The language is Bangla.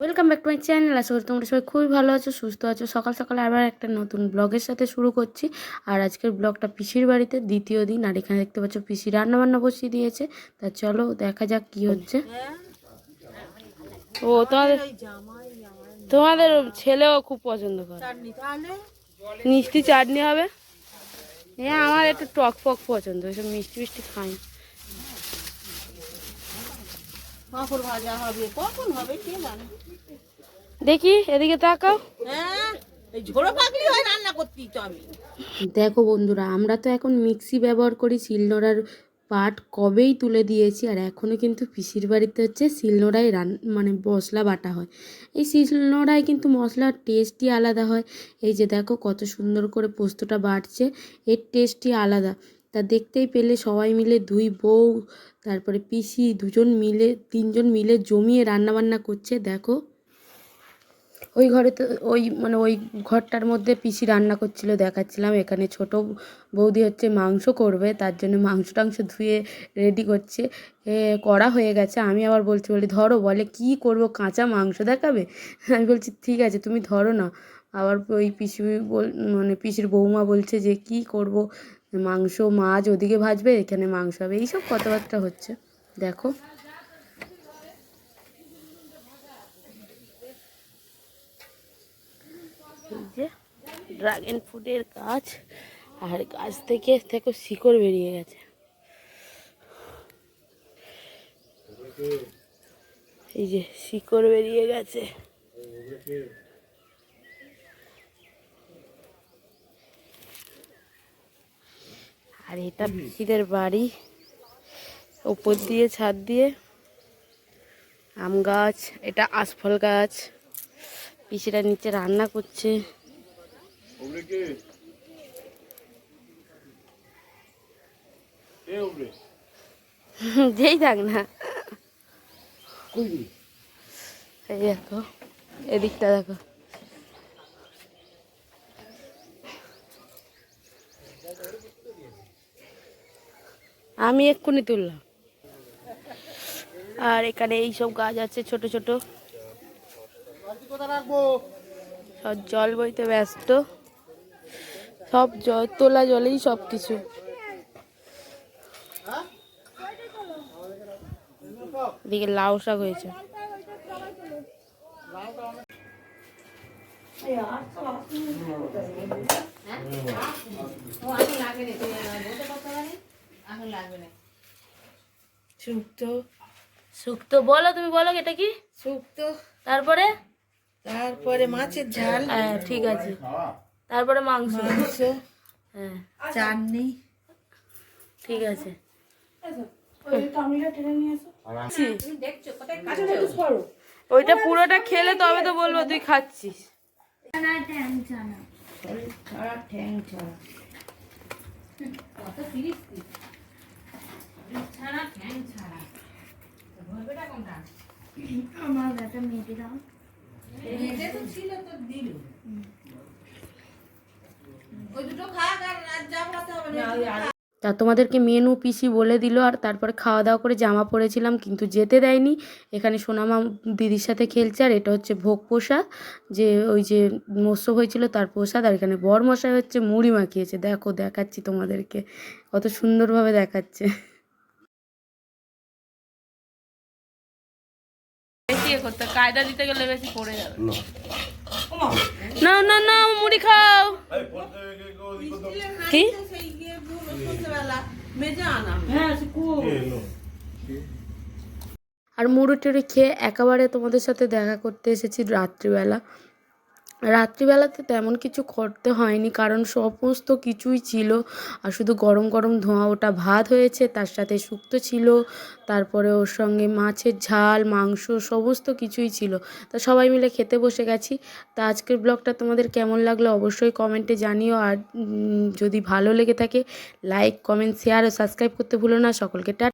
Welcome back to my channel আশা করি তোমরা সবাই খুবই ভালো আছো, সুস্থ আছো। সকাল সকাল আবার একটা নতুন ব্লগের সাথে শুরু করছি। আর আজকের ব্লগটা পিসির বাড়িতে দ্বিতীয় দিন। আর এখানে দেখতে পাচ্ছ পিসি রান্না বান্না বসিয়ে দিয়েছে। তা চলো দেখা যাক কি হচ্ছে। ও, তোমাদের তোমাদের ছেলেও খুব পছন্দ করে। মিষ্টি চাটনি হবে? হ্যাঁ আমার একটু টক ফক পছন্দ ওইসব মিষ্টি মিষ্টি খাই। পাঁপড় ভাজা হবে কখন হবে কে জানে? দেখি এদিকে তাকাও। হ্যাঁ এই ঝোড়ো পাকলি হয় রান্না আমি। দেখো বন্ধুরা আমরা তো এখন মিক্সি ব্যবহার করি শিলনোড়ার পাট কবেই তুলে দিয়েছি আর এখনও কিন্তু পিসির বাড়িতে হচ্ছে শিলনোড়ায় রান মানে মশলা বাটা হয়। এই শিলনোড়ায় কিন্তু মশলার টেস্টই আলাদা হয়। এই যে দেখো কত সুন্দর করে পোস্তটা বাটছে এর টেস্টই আলাদা। তা দেখতেই পেলে সবাই মিলে দুই বউ, তারপরে পিসি দুজন মিলে, তিনজন মিলে জমিয়ে রান্নাবান্না করছে, দেখো। ওই ঘরে তো, ওই মানে ওই ঘরটার মধ্যে পিসি রান্না করছিল, দেখাচ্ছিলাম। এখানে ছোট বৌদি হচ্ছে মাংস করবে, তার জন্য মাংস টাংস ধুয়ে রেডি করছে। করা হয়ে গেছে। আমি আবার বলছি, বলি, ধরো। বলে, কি করব? কাঁচা মাংস দেখাবে? আমি বলছি, ঠিক আছে, তুমি ধরো না। আবার ওই পিসি বল মানে পিসির বৌমা বলছে যে, কি করব? মাংস, মাছ ওদিকে ভাজবে? এখানে মাংস হবে? এইসব কথাবার্তা হচ্ছে। দেখো। যে ড্রাগন ফ্রুটের গাছ, আর গাছ থেকে দেখো শিকড় বেরিয়ে গেছে। এই যে শিকড় বেরিয়ে গেছে। আর এটা পিসিদের বাড়ি। উপর দিয়ে ছাদ দিয়ে। আম গাছ এটা আশফল গাছ। পিসিরা নিচে রান্না করছে। যেই থাক না। এই দেখো এদিকটা দেখো। আমি এক্ষুনি তুললাম। আর এখানে এইসব গাছ আছে ছোট ছোট। সব জল বইতে ব্যস্ত। সব জল তোলা জলেই সব কিছু এদিকে লাউ শাক হয়েছে। শুক্তো। শুক্তো বলো তুমি বলো এটা কি? শুক্তো। তারপরে? তারপরে মাছের ঝাল। হ্যাঁ ঠিক আছে। তারপরে মাংস। মাংস। হ্যাঁ। চাটনি। ঠিক আছে। ওইটা পুরোটা খেলে তবে তো বলব তুই খাচ্ছিস। ছাড়া ছাড়া তা তোমাদেরকে মেনু পিসি বলে দিল আর তারপরে খাওয়া দাওয়া করে জামা পরেছিলাম কিন্তু যেতে দেয়নি। এখানে সোনামা দিদির সাথে খেলছে আর এটা হচ্ছে ভোগ প্রসাদ। যে ওই যে মৎস্য হয়েছিল তার প্রসাদ আর এখানে বর মশাই হচ্ছে মুড়ি মাখিয়েছে। দেখো দেখাচ্ছি তোমাদেরকে কত সুন্দরভাবে দেখাচ্ছে। বেশি এ করতে কায়দা দিতে গেলে বেশি পড়ে যাবে। না। না না মুড়ি খাও। কি? আনা আর মুড়ি টুড়ি খেয়ে একেবারে তোমাদের সাথে দেখা করতে এসেছি রাত্রিবেলা। রাত্রিবেলাতে তেমন কিছু করতে হয়নি, কারণ সমস্ত কিছুই ছিল। আর শুধু গরম গরম ধোঁয়া, ওটা ভাত হয়েছে, তার সাথে শুক্তো ছিল, তারপরে ওর সঙ্গে মাছের ঝাল, মাংস, সমস্ত কিছুই ছিল। তা সবাই মিলে খেতে বসে গেছি। তা আজকের ব্লগটা তোমাদের কেমন লাগল অবশ্যই কমেন্টে জানিও। আর যদি ভালো লেগে থাকে, লাইক, কমেন্ট, শেয়ার ও সাবস্ক্রাইব করতে ভুলো না। সকলকে টা